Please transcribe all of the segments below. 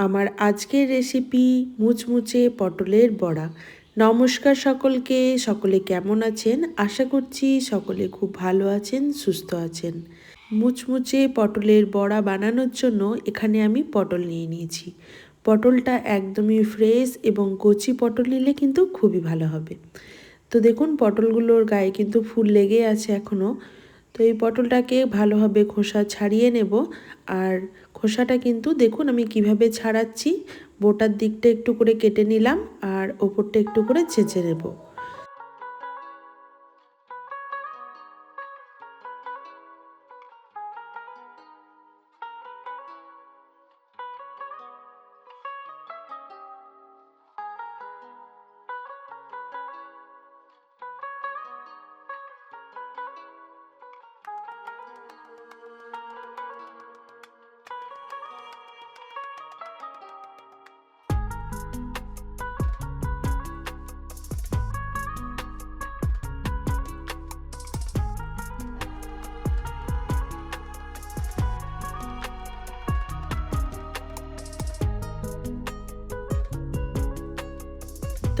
আমার আজকের রেসিপি মুচমুচে পটলের বড়া। নমস্কার সকলকে, সকলে কেমন আছেন? আশা করছি সকলে খুব ভালো আছেন, সুস্থ আছেন। মুচমুচে পটলের বড়া বানানোর জন্য এখানে আমি পটল নিয়ে নিয়েছি। পটলটা একদমই ফ্রেশ এবং কচি পটল নিলে কিন্তু খুবই ভালো হবে। তো দেখুন, পটলগুলোর গায়ে কিন্তু ফুল লেগে আছে এখনও তো এই পটলটাকে ভালোভাবে খোসা ছাড়িয়ে নেব। আর খোসাটা কিন্তু দেখুন আমি কীভাবে ছাড়াচ্ছি। বোটার দিকটা একটু করে কেটে নিলাম আর ওপরটা একটু করে ছেঁচে নেব।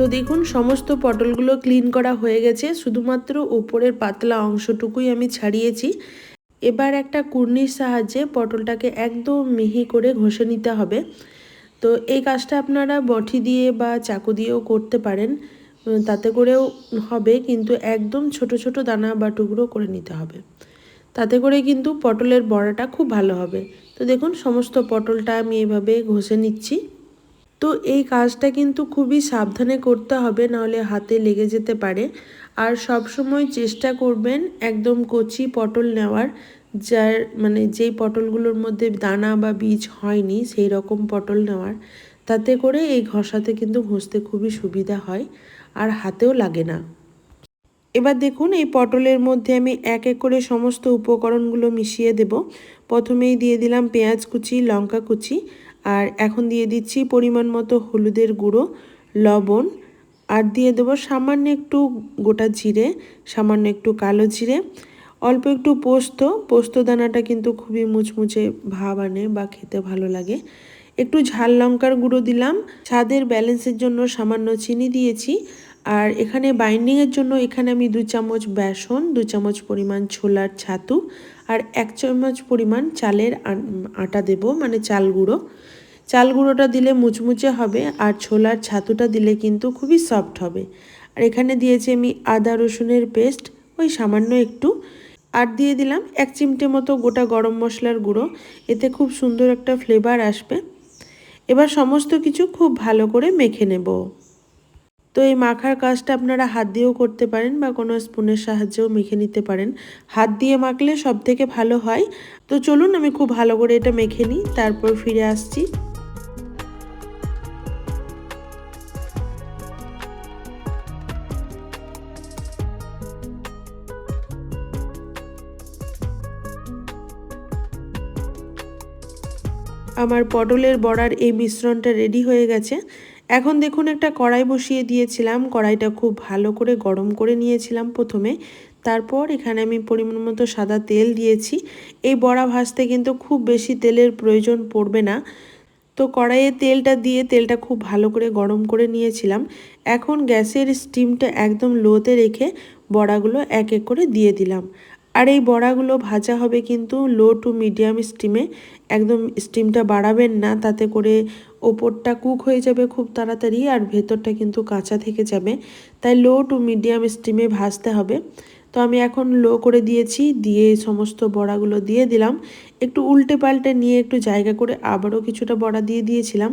তো দেখুন, সমস্ত পটলগুলো ক্লিন করা হয়ে গেছে। শুধুমাত্র উপরের পাতলা অংশটুকুই আমি ছাড়িয়েছি। এবার একটা কুর্নির সাহায্যে পটলটাকে একদম মিহি করে ঘষে নিতে হবে। তো এই কাজটা আপনারা বটি দিয়ে বা চাকু দিয়েও করতে পারেন। তাতে করেও হবে, কিন্তু একদম ছোট ছোট দানা বা টুকরো করে নিতে হবে। তাতে করে কিন্তু পটলের বড়াটা খুব ভালো হবে। তো দেখুন, সমস্ত পটলটা আমি এভাবে ঘষে নিচ্ছি। তো এই কাজটা কিন্তু খুবই সাবধানে করতে হবে, নাহলে হাতে লেগে যেতে পারে। আর সব সময় চেষ্টা করবেন একদম কচি পটল নেওয়ার, যার মানে যেই পটলগুলোর মধ্যে দানা বা বীজ হয়নি সেই রকম পটল নেওয়ার। তাতে করে এই ঘষাতে কিন্তু ঘষতে খুবই সুবিধা হয়, আর হাতেও লাগে না। এবার দেখুন, এই পটলের মধ্যে আমি এক এক করে সমস্ত উপকরণগুলো মিশিয়ে দেব। প্রথমেই দিয়ে দিলাম পেঁয়াজ কুচি, লঙ্কা কুচি আর এখন দিয়ে দিচ্ছি পরিমাণ মতো হলুদের গুঁড়ো, লবণ, আর দিয়ে দেবো সামান্য একটু গোটা জিরে, সামান্য একটু কালো জিরে। অল্প একটু পোস্ত পোস্ত দানাটা কিন্তু খুবই মুচমুচে ভাব আনে বা খেতে ভালো লাগে। একটু ঝাল লঙ্কার গুঁড়ো দিলাম। স্বাদের ব্যালেন্সের জন্য সামান্য চিনি দিয়েছি। আর এখানে বাইন্ডিংয়ের জন্য এখানে আমি দু চামচ বেসন, দু চামচ পরিমাণ ছোলার ছাতু আর এক চামচ পরিমাণ চালের আটা দেব মানে চাল গুঁড়ো। চাল গুঁড়োটা দিলে মুচমুচে হবে আর ছোলার ছাতুটা দিলে কিন্তু খুবই সফট হবে। আর এখানে দিয়েছি আমি আদা রসুনের পেস্ট, ওই সামান্য একটু। আর দিয়ে দিলাম এক চিমটে মতো গোটা গরম মশলার গুঁড়ো, এতে খুব সুন্দর একটা ফ্লেভার আসবে। এবার সমস্ত কিছু খুব ভালো করে মেখে নেব। তো এই মাখার কাজটা আপনারা হাত দিয়েও করতে পারেন বা কোনো স্পুনের সাহায্যেও মেখে নিতে পারেন। হাত দিয়ে মাখলে সব থেকে ভালো হয়। তো চলুন আমি খুব ভালো করে এটা মেখে নিই, তারপর ফিরে আসছি। আমার পটলের বড়ার এই মিশ্রণটা রেডি হয়ে গেছে। এখন দেখুন একটা কড়াই বসিয়ে দিয়েছিলাম। কড়াইটা খুব ভালো করে গরম করে নিয়েছিলাম প্রথমে। তারপর এখানে আমি পরিমাণ মতো সাদা তেল দিয়েছি। এই বড়া ভাজতে কিন্তু খুব বেশি তেলের প্রয়োজন পড়বে না। তো কড়াইয়ে তেলটা দিয়ে তেলটা খুব ভালো করে গরম করে নিয়েছিলাম। এখন গ্যাসের স্টিমটা একদম লোতে রেখে বড়াগুলো এক এক করে দিয়ে দিলাম। আর এই বড়াগুলো ভাজা হবে কিন্তু লো টু মিডিয়াম স্টিমে একদম স্টিমটা বাড়াবেন না, তাতে করে ওপরটা কুক হয়ে যাবে খুব তাড়াতাড়ি আর ভেতরটা কিন্তু কাঁচা থেকে যাবে। তাই লো টু মিডিয়াম স্টিমে ভাজতে হবে। তো আমি এখন লো করে দিয়েছি, দিয়ে সমস্ত বড়াগুলো দিয়ে দিলাম। একটু উল্টে পাল্টে নিয়ে একটু জায়গা করে আবারও কিছুটা বড়া দিয়ে দিয়েছিলাম।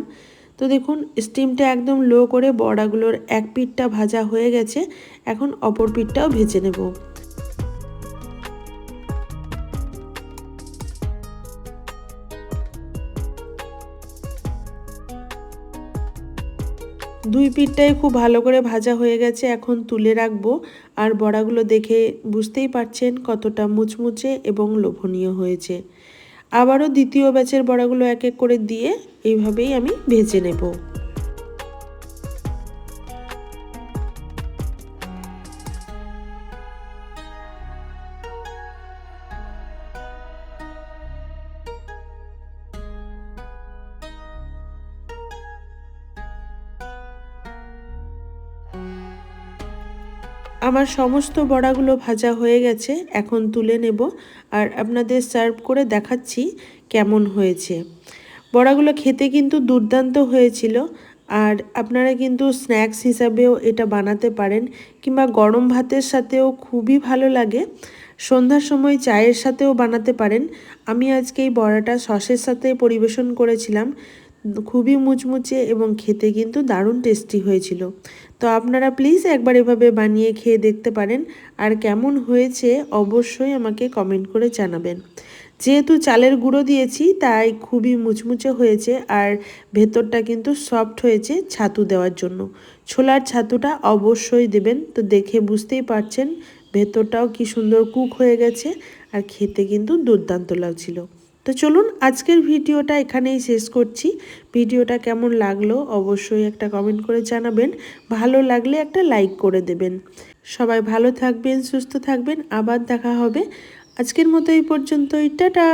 তো দেখুন স্টিমটা একদম লো করে বড়াগুলোর এক পিঠটা ভাজা হয়ে গেছে। এখন অপর পিঠটাও ভেজে নেব। দুই পিঠটাই খুব ভালো করে ভাজা হয়ে গেছে, এখন তুলে রাখব। আর বড়াগুলো দেখে বুঝতেই পারছেন কতটা মুচমুচে এবং লোভনীয় হয়েছে। আবারও দ্বিতীয় ব্যাচের বড়াগুলো এক এক করে দিয়ে এইভাবেই আমি ভেজে নেব। আমার সমস্ত বড়াগুলো ভাজা হয়ে গেছে, এখন তুলে নেব আর আপনাদের সার্ভ করে দেখাচ্ছি কেমন হয়েছে। বড়াগুলো খেতে কিন্তু দুর্দান্ত হয়েছিল আর আপনারা কিন্তু স্ন্যাক্স হিসাবেও এটা বানাতে পারেন কিংবা গরম ভাতের সাথেও খুবই ভালো লাগে। সন্ধ্যার সময় চায়ের সাথেও বানাতে পারেন। আমি আজকে এই বড়াটা সসের সাথে পরিবেশন করেছিলাম। খুবই মুচমুচে এবং খেতে কিন্তু দারুণ টেস্টি হয়েছিল। তো আপনারা প্লিজ একবার এভাবে বানিয়ে খেয়ে দেখতে পারেন আর কেমন হয়েছে অবশ্যই আমাকে কমেন্ট করে জানাবেন। যেহেতু চালের গুঁড়ো দিয়েছি, তাই খুবই মুচমুচে হয়েছে আর ভেতরটা কিন্তু সফট হয়েছে ছাতু দেওয়ার জন্য। ছোলার ছাতুটা অবশ্যই দেবেন। তো দেখে বুঝতেই পারছেন ভেতরটাও কি সুন্দর কুক হয়ে গেছে আর খেতে কিন্তু দুর্দান্ত লাগছিল। তো চলুন আজকের ভিডিওটা এখানেই শেষ করছি। ভিডিওটা কেমন লাগল অবশ্যই একটা কমেন্ট করে জানাবেন। ভালো লাগলে একটা লাইক করে দেবেন। সবাই ভালো থাকবেন, সুস্থ থাকবেন। আবার দেখা হবে। আজকের মতো এই পর্যন্তই। টাটা!